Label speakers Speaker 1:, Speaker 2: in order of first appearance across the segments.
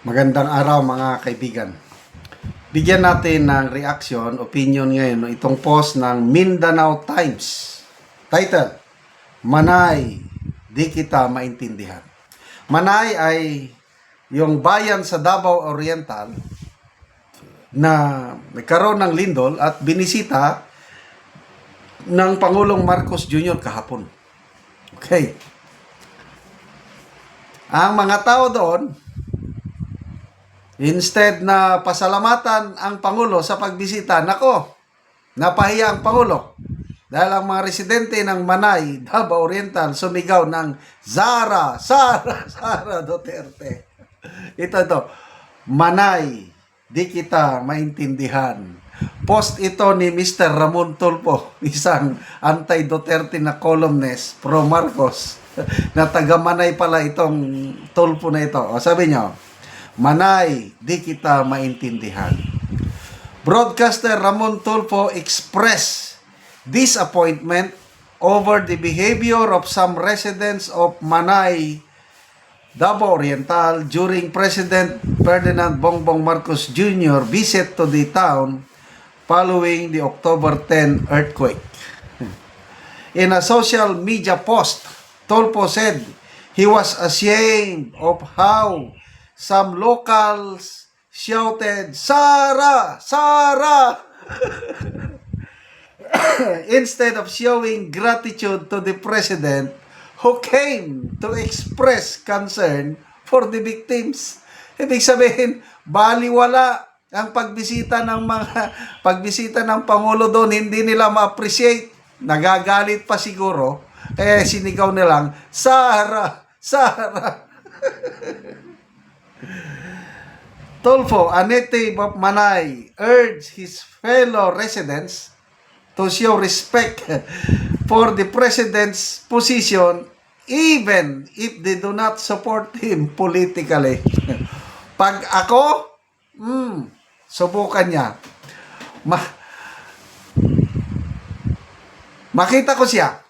Speaker 1: Magandang araw mga kaibigan. Bigyan natin ng reaction, opinion ngayon ng itong post ng Mindanao Times. Title, Manay, di kita maintindihan. Manay ay yung bayan sa Davao Oriental na nagkaroon ng lindol at binisita ng Pangulong Marcos Jr. kahapon. Okay. Ang mga tao doon, Instead na pasalamatan ang Pangulo sa pagbisita, nako, napahiya ang Pangulo. Dahil ang mga residente ng Manay, Davao Oriental, sumigaw ng Zara, Sara, Sara Duterte. Ito, ito. Manay, di kita maintindihan. Post ito ni Mr. Ramon Tulpo, isang anti-Duterte na columnist pro Marcos na taga Manay pala itong Tulpo na ito. O sabi niyo, Manay, di kita maintindihan. Broadcaster Ramon Tulfo expressed disappointment over the behavior of some residents of Manay, Davao Oriental during President Ferdinand Bongbong Marcos Jr. visit to the town following the October 10 earthquake. In a social media post, Tolpo said he was ashamed of how some locals shouted, Sara! Sara! Instead of showing gratitude to the president who came to express concern for the victims. Ibig sabihin, baliwala ang pagbisita ng mga pagbisita ng pangulo doon, hindi nila ma-appreciate. Nagagalit pa siguro. Kaya sinigaw nilang, Sara! Sara! Tolfo, a native of Manay, urged his fellow residents to show respect for the president's position even if they do not support him politically. Pag ako, hmm, subukan niya. Ma makita ko siya.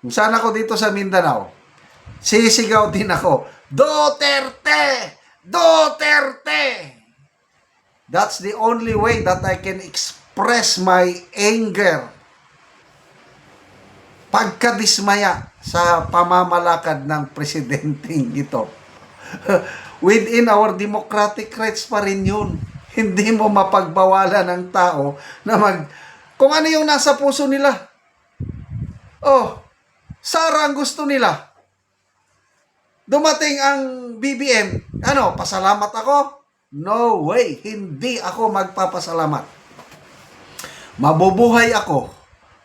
Speaker 1: Kung saan ako dito sa Mindanao, sisigaw din ako, Duterte! Duterte! That's the only way that I can express my anger. Pagkadismaya sa pamamalakad ng presidenteng ito. Within our democratic rights pa rin yun. Hindi mo mapagbawalan ng tao na mag... Kung ano yung nasa puso nila. Oh, Sara gusto nila dumating ang BBM, ano, pasalamat ako? No way, hindi ako magpapasalamat. Mabubuhay ako.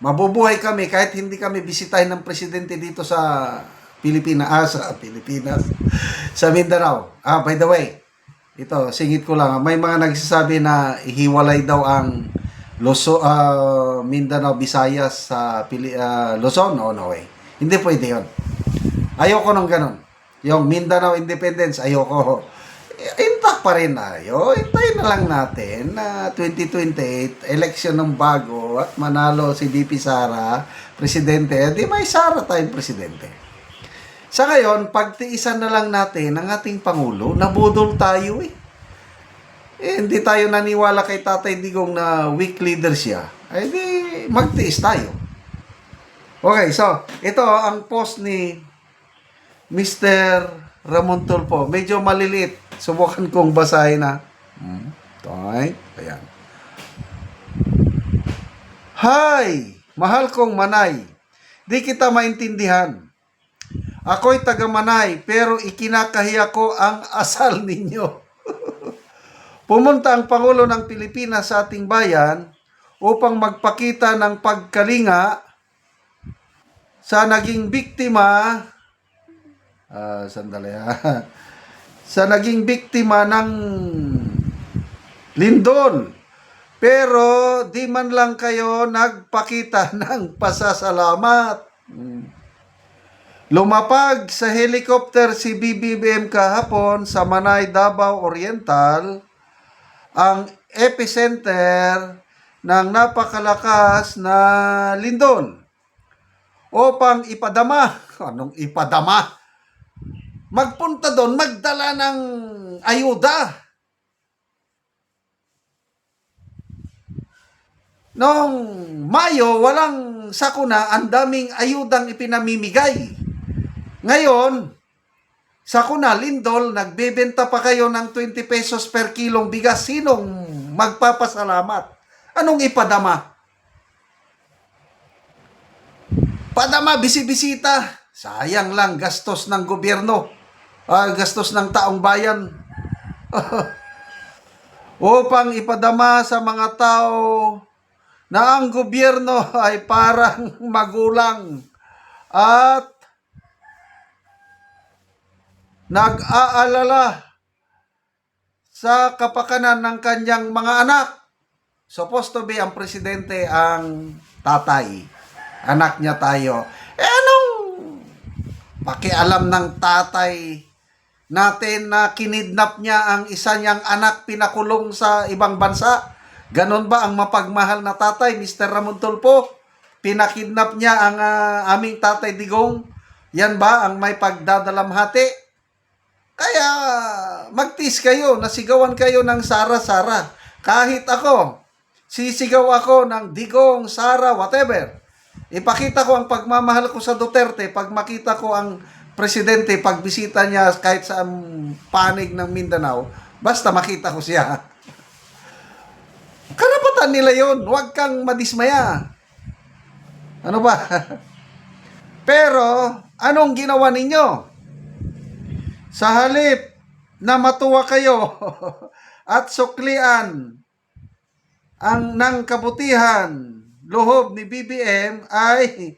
Speaker 1: Mabubuhay kami kahit hindi kami bisitahin ng presidente dito sa Pilipinas, ah, sa Pilipinas, sa Mindanao. Ah, by the way, ito, singit ko lang. May mga nagsasabi na ihiwalay daw ang Luso, ah, Mindanao, Visayas sa Pili, ah, Luzon. No, no way. Hindi pwede yun. Ayoko nung ganun. Yung Mindanao Independence, ayoko. Intact pa rin tayo. Hintayin na lang natin na 2028, election ng bago at manalo si BP Sara, presidente. Di may Sara tayong presidente. Sa ngayon, pagtiisan na lang natin ang ating Pangulo, nabudol tayo eh. eh hindi tayo naniwala kay Tatay Digong na weak leader siya. Ay di, magtiis tayo. Okay, so, ito ang post ni Mr. Ramon Tulpo. Medyo maliliit. Subukan kong basahin na. Hmm. Okay. Ayan. Hi! Mahal kong Manay. Di kita maintindihan. Ako'y taga Manay, pero ikinakahiya ko ang asal ninyo. Pumunta ang Pangulo ng Pilipinas sa ating bayan upang magpakita ng pagkalinga sa naging biktima Ah, sandali ha. sa naging biktima ng lindol. Pero di man lang kayo nagpakita ng pasasalamat. Hmm. Lumapag sa helicopter si BBBM kahapon sa Manay, Davao Oriental ang epicenter ng napakalakas na lindol upang ipadama. Anong ipadama? Magpunta doon, magdala ng ayuda. Noong Mayo, walang sakuna, ang daming ayudang ipinamimigay. Ngayon, sakuna, Lindol, nagbebenta pa kayo ng 20 pesos per kilong bigas. Sinong magpapasalamat? Anong ipadama? Padama, bisibisita. Sayang lang, gastos ng gobyerno. Ah, gastos ng taong bayan. Upang ipadama sa mga tao na ang gobyerno ay parang magulang at nag-aalala sa kapakanan ng kanyang mga anak. Supposed to be ang presidente ang tatay. Anak niya tayo. Eh anong pakialam ng tatay natin na kinidnap niya ang isa niyang anak pinakulong sa ibang bansa? Ganon ba ang mapagmahal na tatay, Mr. Ramon Tulpo? Pinakidnap niya ang ah, aming tatay Digong? Yan ba ang may pagdadalamhati? Kaya magtis kayo, nasigawan kayo ng Sara-Sara. Kahit ako, sisigaw ako ng Digong, Sara, whatever. Ipakita ko ang pagmamahal ko sa Duterte pag makita ko ang presidente pagbisita niya kahit sa panig ng Mindanao, basta makita ko siya. Karapatan nila yon. Huwag kang madismaya. Ano ba? Pero, anong ginawa ninyo? Sa halip na matuwa kayo at suklian ang ng kabutihan luhob ni BBM ay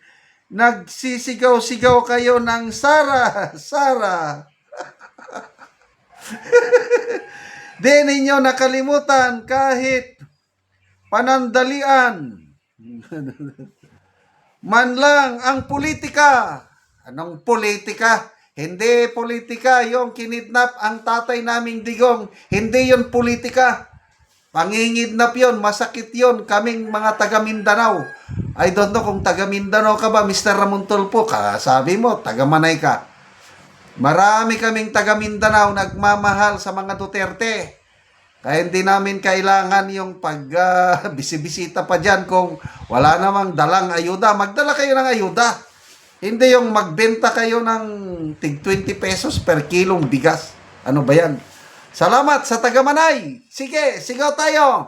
Speaker 1: nagsisigaw-sigaw kayo ng Sara, Sara. Di ninyo nakalimutan kahit panandalian man lang ang politika. Anong politika? Hindi politika yung kinidnap ang tatay naming digong. Hindi yon politika. Pangingidnap yon, masakit yon kaming mga taga Mindanao. I don't know kung taga Mindanao ka ba, Mr. Ramon Tulpo, sabi mo, taga Manay ka. Marami kaming taga Mindanao nagmamahal sa mga Duterte. Kaya hindi namin kailangan yung pag ah, pa dyan kung wala namang dalang ayuda. Magdala kayo ng ayuda. Hindi yung magbenta kayo ng tig 20 pesos per kilong bigas. Ano ba yan? Salamat sa Tagamanay. Sige, sigaw tayo.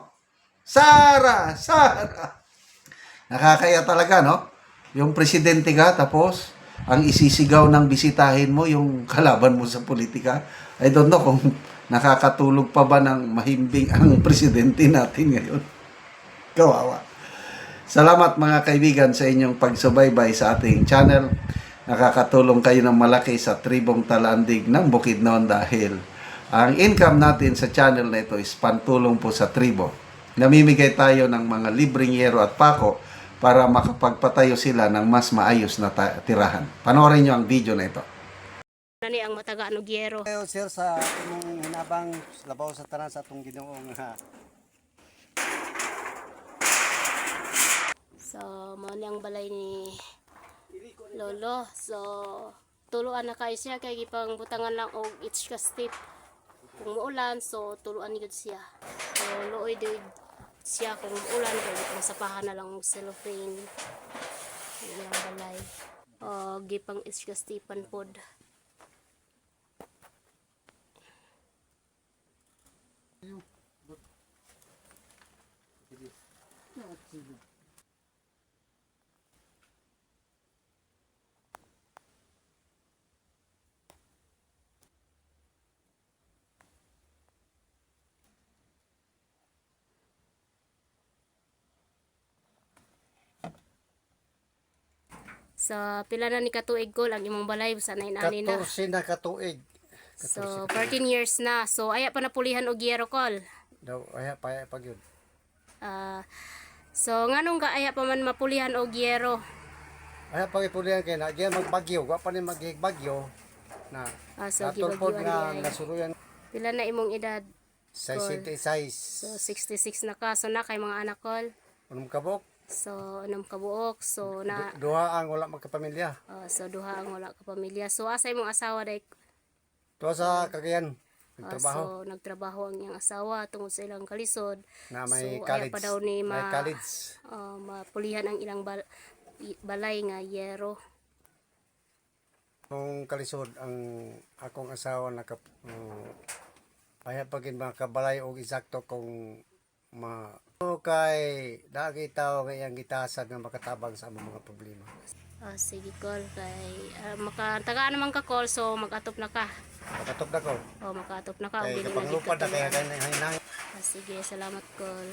Speaker 1: Sara, Sara. Nakakaya talaga, no? Yung presidente ka, tapos ang isisigaw ng bisitahin mo, yung kalaban mo sa politika. I don't know kung nakakatulog pa ba ng mahimbing ang presidente natin ngayon. Kawawa. Salamat mga kaibigan sa inyong pagsubaybay sa ating channel. Nakakatulong kayo ng malaki sa tribong talandig ng Bukidnon dahil ang income natin sa channel na ito is pantulong po sa tribo. Namimigay tayo ng mga libreng yero at pako para makapagpatayo sila ng mas maayos na ta- tirahan. Panoorin nyo ang video na ito.
Speaker 2: Nani ang mataga ano giyero.
Speaker 3: Kayo sir sa imong hinabang labaw sa tanan sa atong Ginoong ha.
Speaker 2: So, mao ni ang balay ni Lolo. So, tuluan na kayo siya kay gipang butangan lang og each ka step. Kung muulan, so tuluan gyud siya. So, luoy gyud siya kung uulan kay gipang sapahan na lang cellophane. Yan ang balay. O, gipang each ka stepan pod. So, pila na ni katuig ko lang imong balay sa nainani na.
Speaker 3: 14 na katuig.
Speaker 2: So, 14 years na. So, aya pa napulihan og giyero call.
Speaker 3: Daw aya pa aya pag yun.
Speaker 2: Ah, so, nganong ka aya pa man mapulihan og giyero?
Speaker 3: Aya pag ipulihan kay na diyan magbagyo, wa pa ni maghigbaggyo na
Speaker 2: Ah, so, gibagyuan
Speaker 3: nga
Speaker 2: niya.
Speaker 3: nasuruyan
Speaker 2: Pila na imong edad?
Speaker 3: sa
Speaker 2: Call.
Speaker 3: city size.
Speaker 2: So, 66 na ka. So, na kay mga anak call.
Speaker 3: Unong kabok,
Speaker 2: So, anong kabuok. So, na,
Speaker 3: duha ang wala magkapamilya.
Speaker 2: ah, so, duha ang wala ka pamilya. So, asa imong asawa day
Speaker 3: Tuwa sa Cagayan,
Speaker 2: Ah,
Speaker 3: nagtrabaho
Speaker 2: so nagtrabaho ang iyang asawa tungod sa ilang kalisod.
Speaker 3: na may
Speaker 2: so,
Speaker 3: college.
Speaker 2: Pa daw ni
Speaker 3: may
Speaker 2: ma,
Speaker 3: college.
Speaker 2: ah, mapulihan ang ilang bal- balay nga yero.
Speaker 3: Kung kalisod ang akong asawa naka uh, ay pagin makabalay og eksakto kung ma So, kay dagi tao nga iyang gitasad nga makatabang sa among mga problema.
Speaker 2: Ah, sige call kay uh, makatagaan naman ka call so mag-atop na ka.
Speaker 3: Makatop na ko.
Speaker 2: O makatop na ka.
Speaker 3: Kay
Speaker 2: Dili na
Speaker 3: kaya ganyan hinang
Speaker 2: Ah, sige, salamat call.